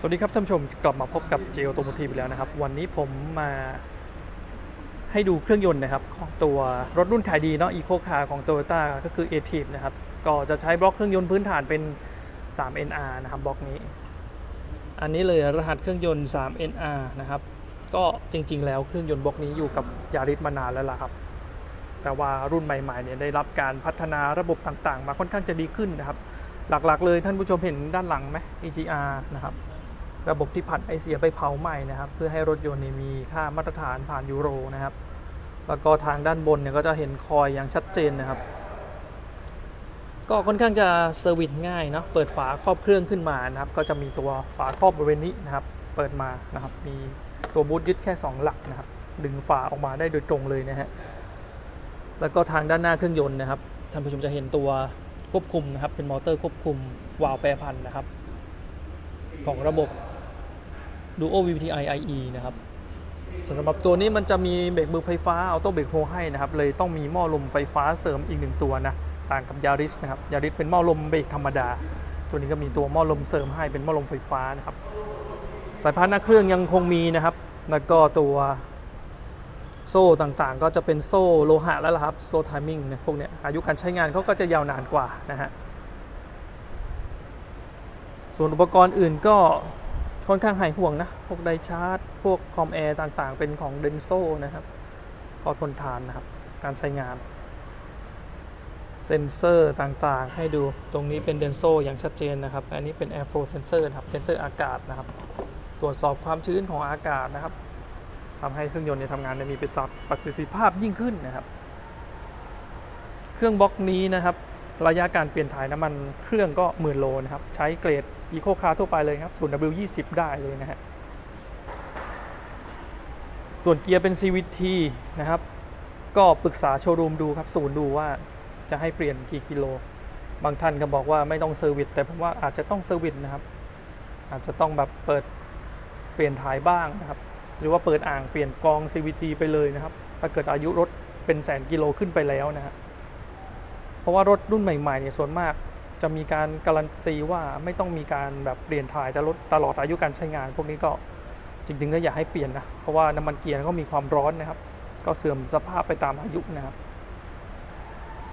สวัสดีครับท่านผู้ชมกลับมาพบกับเจ o โต m o ที v แล้วนะครับ วันนี้ผมมาให้ดูเครื่องยนต์นะครับ ของตัวรถรุ่นขายดีเนาะ Eco Car ของ Toyota ก็คือ a t i v นะครับ ก็จะใช้บล็อกเครื่องยนต์พื้นฐานเป็น 3NR นะครับบล็อกนี้ อันนี้เลยรหัสเครื่องยนต์ 3NR นะครับ ก็จริง ๆ แล้วเครื่องยนต์บล็อกนี้อยู่กับยาริสมานานแล้วล่ะครับ แต่ว่ารุ่นใหม่ๆเนี่ยได้รับการพัฒนาระบบต่างๆ มาค่อนข้างจะดีขึ้นนะครับ หลักๆ เลยท่านผู้ชมเห็นด้านหลังไหม EGR นะครับ ระบบที่ผัดไอเสียไปเผาใหม่นะครับ เพื่อให้รถยนต์นมีค่ามาตรฐานผ่านยูโรนะครับ แล้วก็ทางด้านบนเนี่ยก็จะเห็นคอยอย่างชัดเจนนะครับ ก็ค่อนข้างจะเซอร์วิสง่ายเนาะเปิดฝาครอบเครื่องขึ้นมานะครับ ก็จะมีตัวฝาครอบบริเวณนี้นะครับ เปิดมานะครับ มีตัวบูทยึดแค่ 2 หลักนะครับ ดึงฝาออกมาได้โดยตรงเลยนะฮะแล้วก็ทางด้านหน้าเครื่องยนต์นะครับท่านผู้ชมจะเห็นตัวควบคุมนะครับ เป็นมอเตอร์ควบคุมวาล์วแปรพันนะครับ ของระบบ Duo VVTi IE นะครับสำหรับตัวนี้มันจะมีเบรกมือไฟฟ้าออโต้เบรกโฮให้นะครับ เลยต้องมีหม้อลมไฟฟ้าเสริมอีกหนึ่งตัวนะ ต่างกับยาริสนะครับยาริสเป็นหม้อลมเบรกธรรมดา ตัวนี้ก็มีตัวหม้อลมเสริมให้เป็นหม้อลมไฟฟ้านะครับ สายพานหน้าเครื่องยังคงมีนะครับ แล้วก็ตัวโซ่ต่างๆ ก็จะเป็นโซ่โลหะแล้วล่ะครับ โซ่ไทมิ่งเนี่ยพวกเนี้ยอายุการใช้งานเขาก็จะยาวนานกว่านะฮะ ส่วนอุปกรณ์อื่นก็ ค่อนข้างหายห่วงนะ พวกไดชาร์จ พวกคอมแอร์ต่างๆ เป็นของเดนโซนะครับ ก็ทนทานนะครับ การใช้งาน เซนเซอร์ต่างๆ ให้ดูตรงนี้เป็นเดนโซอย่างชัดเจนนะครับ อันนี้เป็น Airflow Sensor นะครับ เซนเซอร์อากาศนะครับ ตรวจสอบความชื้นของอากาศนะครับทำให้เครื่องยนต์เนี่ยทำงานได้มีประสิทธิภาพยิ่งขึ้นนะครับ เครื่องบล็อกนี้นะครับ ระยะการเปลี่ยนถ่ายน้ำมันเครื่องก็หมื่นโลนะครับ ใช้เกรด Eco Car ทั่วไปเลยครับ 0 W 2 0ได้เลยนะฮะ ส่วนเกียร์เป็น CVT นะครับ ก็ปรึกษาโชว์รูมดูครับศูนย์ดูว่าจะให้เปลี่ยนกี่กิโล บางท่านก็บอกว่าไม่ต้องเซอร์วิสแต่ผมว่าอาจจะต้องเซอร์วิสนะครับ อาจจะต้องแบบเปิดเปลี่ยนถ่ายบ้างนะครับ หรือว่าเปิดอ่างเปลี่ยนกอง CVT ไปเลยนะครับ ถ้าเกิดอายุรถเป็นแสนกิโลขึ้นไปแล้วนะฮะ เพราะว่ารถรุ่นใหม่ๆเนี่ยส่วนมาก จะมีการการันตีว่าไม่ต้องมีการแบบเปลี่ยนถ่ายแต่รถตลอดอายุการใช้งาน พวกนี้ก็จริงๆก็อยากให้เปลี่ยนนะเพราะว่าน้ำมันเกียร์ก็มีความร้อนนะครับ ก็เสื่อมสภาพไปตามอายุนะครับ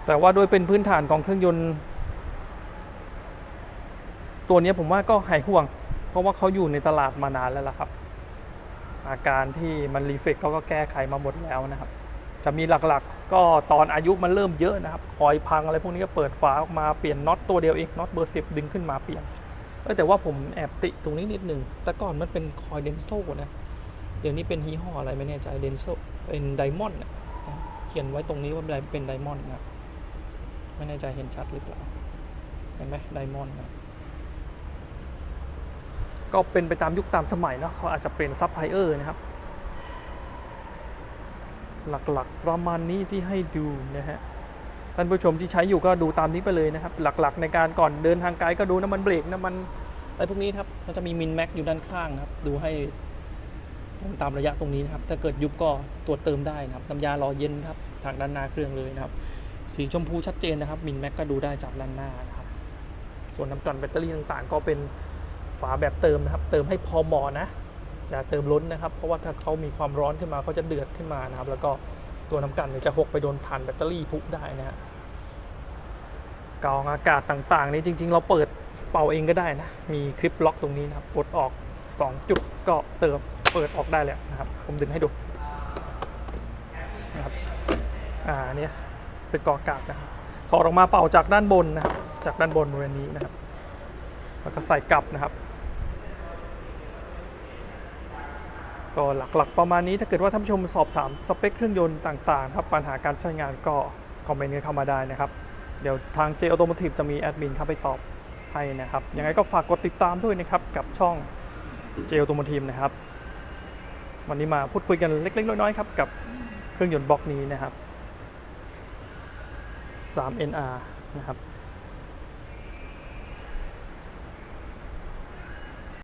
แต่ว่าโดยเป็นพื้นฐานของเครื่องยนต์ตัวนี้ผมว่าก็หายห่วง เพราะว่าเขาอยู่ในตลาดมานานแล้วล่ะครับ อาการที่มันรีเฟกเขาก็แก้ไขมาหมดแล้วนะครับ จะมีหลักๆ ก็ตอนอายุมันเริ่มเยอะนะครับ คอยพังอะไรพวกนี้ก็เปิดฝาออกมาเปลี่ยนน็อตตัวเดียวเองน็อตเบอร์สิบดึงขึ้นมาเปลี่ยนเออแต่ว่าผมแอบติตรงนี้นิดนึงแต่ก่อนมันเป็นคอยเดนโซนะ เดี๋ยวนี้เป็นยี่ห้ออะไรไม่แน่ใจเดนโซเป็นไดมอนด์นะเขียนไว้ตรงนี้ว่าเป็นไดมอนด์นะไม่แน่ใจเห็นชัดหรือเปล่าเห็นไหมไดมอนด์นะก็เป็นไปตามยุคตามสมัยเนาะเขาอาจจะเปลี่ยนซับไพเออร์นะครับ หลักๆ ประมาณนี้ที่ให้ดูนะฮะท่านผู้ชมที่ใช้อยู่ก็ดูตามนี้ไปเลยนะครับ หลักๆ ในการก่อนเดินทางไกลก็ดูน้ำมันเบรกน้ำมันอะไรพวกนี้ครับก็จะมีมินแม็กอยู่ด้านข้างนะครับ ดูให้ตามระยะตรงนี้นะครับ ถ้าเกิดยุบก็ตรวจเติมได้นะครับน้ำยารอเย็นครับทางด้านหน้าเครื่องเลยนะครับ สีชมพูชัดเจนนะครับมินแม็กก็ดูได้จากด้านหน้านะครับ ส่วนน้ำกลั่นแบตเตอรี่ต่างๆ ก็เป็นฝาแบบเติมนะครับ เติมให้พอเหมาะนะ จะเติมล้นนะครับ เพราะว่าถ้าเขามีความร้อนขึ้นมาเขาจะเดือดขึ้นมานะครับ แล้วก็ตัวน้ำกันเนี่ยจะหกไปโดนฐานแบตเตอรี่พุได้นะฮะกรองอากาศต่างๆ นี่จริง ๆ เราเปิดเป่าเองก็ได้นะ มีคลิปล็อกตรงนี้นะครับกดออก 2 จุดก็เติมเปิดออกได้แล้วนะครับ ผมดึงให้ดูนะครับอ่าเนี่ยเป็นกรองอากาศนะครับถอดออกมาเป่าจากด้านบนนะครับ จากด้านบนบริเวณนี้นะครับ แล้วก็ใส่กลับนะครับ ก็หลักๆ ประมาณนี้ถ้าเกิดว่าท่านผู้ชมสอบถามสเปคเครื่องยนต์ต่างๆครับปัญหาการใช้งานก็คอมเมนต์กันเข้ามาได้นะครับ เดี๋ยวทาง J Automotive จะมีแอดมินเข้าไปตอบให้นะครับยังไงก็ฝากกดติดตามด้วยนะครับกับช่อง J Automotive นะครับ วันนี้มาพูดคุยกันเล็กๆ น้อยๆครับกับเครื่องยนต์บล็อกนี้นะครับ 3NR นะครับ